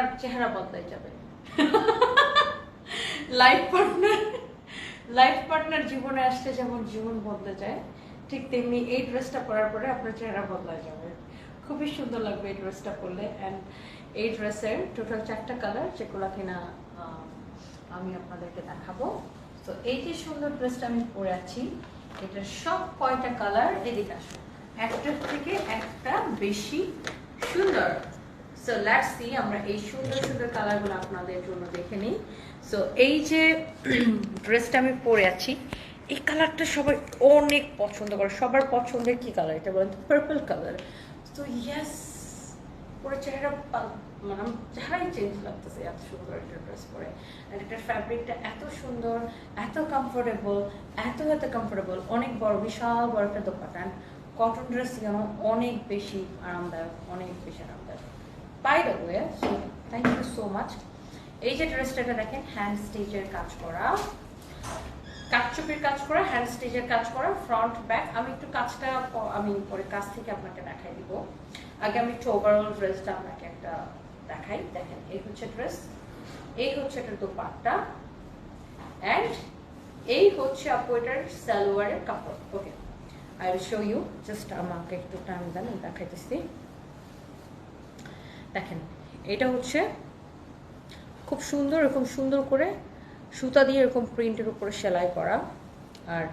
আপনার চেহারা বদলাই যাবে। লাইফ পার্টনার লাইফ পার্টনার জীবনে আসলে যেমন জীবন বদলে যায়, ঠিক তেমনি এই ড্রেসটা পরার পরে আপনার চেহারা বদলাই যাবে। খুবই সুন্দর লাগবে এই ড্রেসটা পরলে অ্যান্ড এই ড্রেসের টোটাল চারটা কালার যেগুলো কিনা আমি আপনাদেরকে দেখাবো। তো এই যে সুন্দর ড্রেসটা আমি পরে আছি, এটার সব কয়টা কালার এদিকে আসো একটার থেকে একটা বেশি সুন্দর সো লেটস সি আমরা এই সুন্দর সুন্দর কালারগুলো আপনাদের জন্য দেখে নিই। সো এই যে ড্রেসটা আমি পরে আছি, এই কালারটা সবাই অনেক পছন্দ করে। সবার পছন্দের কি কালার এটা বলেন পার্পল কালার তো ইয়েস পুরো চেহারা মানে চেহারাই চেঞ্জ লাগতেছে এত সুন্দর একটা ড্রেস পরে। আর এটার ফ্যাব্রিকটা এত সুন্দর, এত কমফোর্টেবল এত এত কমফোর্টেবল অনেক বড়, বিশাল বড় একটা দোপাটান কটন ড্রেস যেন অনেক বেশি আরামদায়ক, অনেক বেশি আরামদায়ক। By the way thank you so much এই যে ড্রেসটাকে দেখেন হ্যান্ড স্টিচের কাজ করা। কাটচুপির কাজ করা হ্যান্ড স্টিচের কাজ করা ফ্রন্ট ব্যাক আমি একটু কাজটা আমি পরে কাজ থেকে আপনাকে দেখাই দিব। আগে আমি একটু ওভারঅল ড্রেসটা আপনাকে একটা দেখাই। দেখেন, এই হচ্ছে ড্রেস এই হচ্ছে এটার দোপাট্টা অ্যান্ড এই হচ্ছে আপু এটার সালোয়ারের কাপড়। Okay I will show you just আমাকে একটু টাইম দেন দেখাইতেছি। দেখেন, এটা হচ্ছে খুব সুন্দর, এরকম সুন্দর করে সুতা দিয়ে এরকম প্রিন্টের উপরে সেলাই করা। আর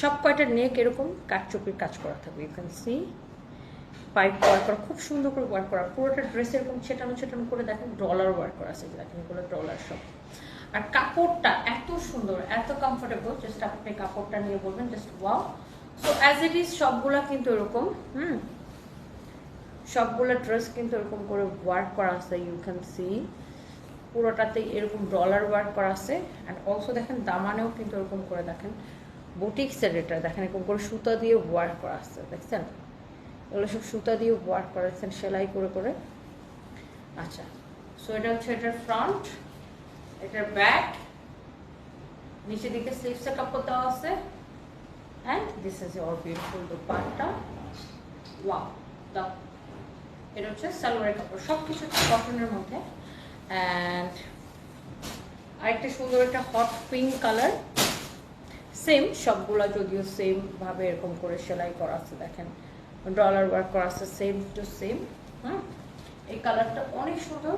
সব কয়টা নেক এরকম কাঠচুপির কাজ করা থাকবে you can see pipe work করা, খুব সুন্দর করে ওয়ার্ক করা। পুরোটা ড্রেস এরকম ছেটানো ছেটানো করে দেখেন ডলার ওয়ার্ক করা আছে, দেখেন এগুলো ডলার সব আর কাপড়টা এত সুন্দর, এত কমফোর্টেবল জাস্ট আপনি কাপড়টা নিয়ে বলবেন just wow so as it is সবগুলা কিন্তু এরকম, হুম? সবগুলো ড্রেস কিন্তু এরকম করে ওয়ার্ক করা আছে ইউ ক্যান সি পুরোটাতেই এরকম ডলার ওয়ার্ক করা আছে অ্যান্ড অলসো দেখেন দামানেও কিন্তু এরকম করে দেখেন বুটিক্সের এটা দেখেন, এরকম করে সুতা দিয়ে ওয়ার্ক করা আছে, দেখছেন? এগুলো সব সুতা দিয়ে ওয়ার্ক করা দেখছেন সেলাই করে করে। আচ্ছা সো এটা হচ্ছে এটার ফ্রন্ট এটার ব্যাক নিচের দিকে স্লিভসের কাপড় দেওয়া আছে and this is your beautiful dupatta. Wow দাও এটা হচ্ছে সালোয়ারের কাপড় সব কিছু কটনের মধ্যে। অ্যান্ড আরেকটা সুন্দর একটা হট পিঙ্ক কালার সেম সবগুলা যদিও সেম ভাবে এরকম করে সেলাই করা আছে, দেখেন। ডলার ওয়ার্ক করা আছে সেম টু সেম হুম? এই কালারটা অনেক সুন্দর।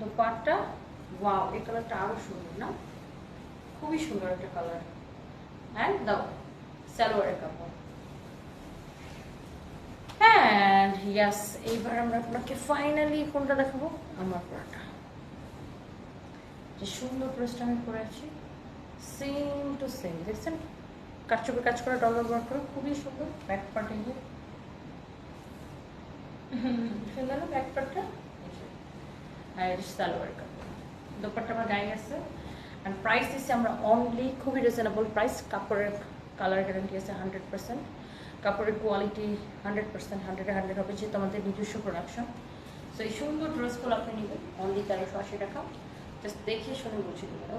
দোপাট্টা ওয়াও এই কালারটা আরও সুন্দর, না? খুবই সুন্দর একটা কালার অ্যান্ড দাও, সালোয়ারের কাপড়। অ্যান্ড ইয়াস এইবার আমরা আপনাকে ফাইনালি কোনটা দেখাবো? আমার পরাটা। যে সুন্দর ড্রেসটা আমি আছি। সেম টু সেম দেখছেন? কাটচুপে কাজ করা ডলার ওয়ার্ক করে খুবই সুন্দর। ব্যাক পার্টে গিয়ে সুন্দর ব্যাক পার্টটা আর সালোয়ার কাপড়। দোপাট্টা আমার গায়ে আছে। অ্যান্ড প্রাইস দিচ্ছি আমরা অনলি খুবই রিজনেবল প্রাইস কাপড়ের কালার গ্যারান্টি আছে হান্ড্রেড পার্সেন্ট কাপড়ের কোয়ালিটি হান্ড্রেড পার্সেন্ট হান্ড্রেডে হান্ড্রেড হবে, যেহেতু আমাদের নিজস্ব প্রোডাকশন সো এই সুন্দর ড্রেসগুলো আপনি নেবেন, অনলি তেরোশো আশি টাকা। জাস্ট দেখে শুনে বুঝে নেবেন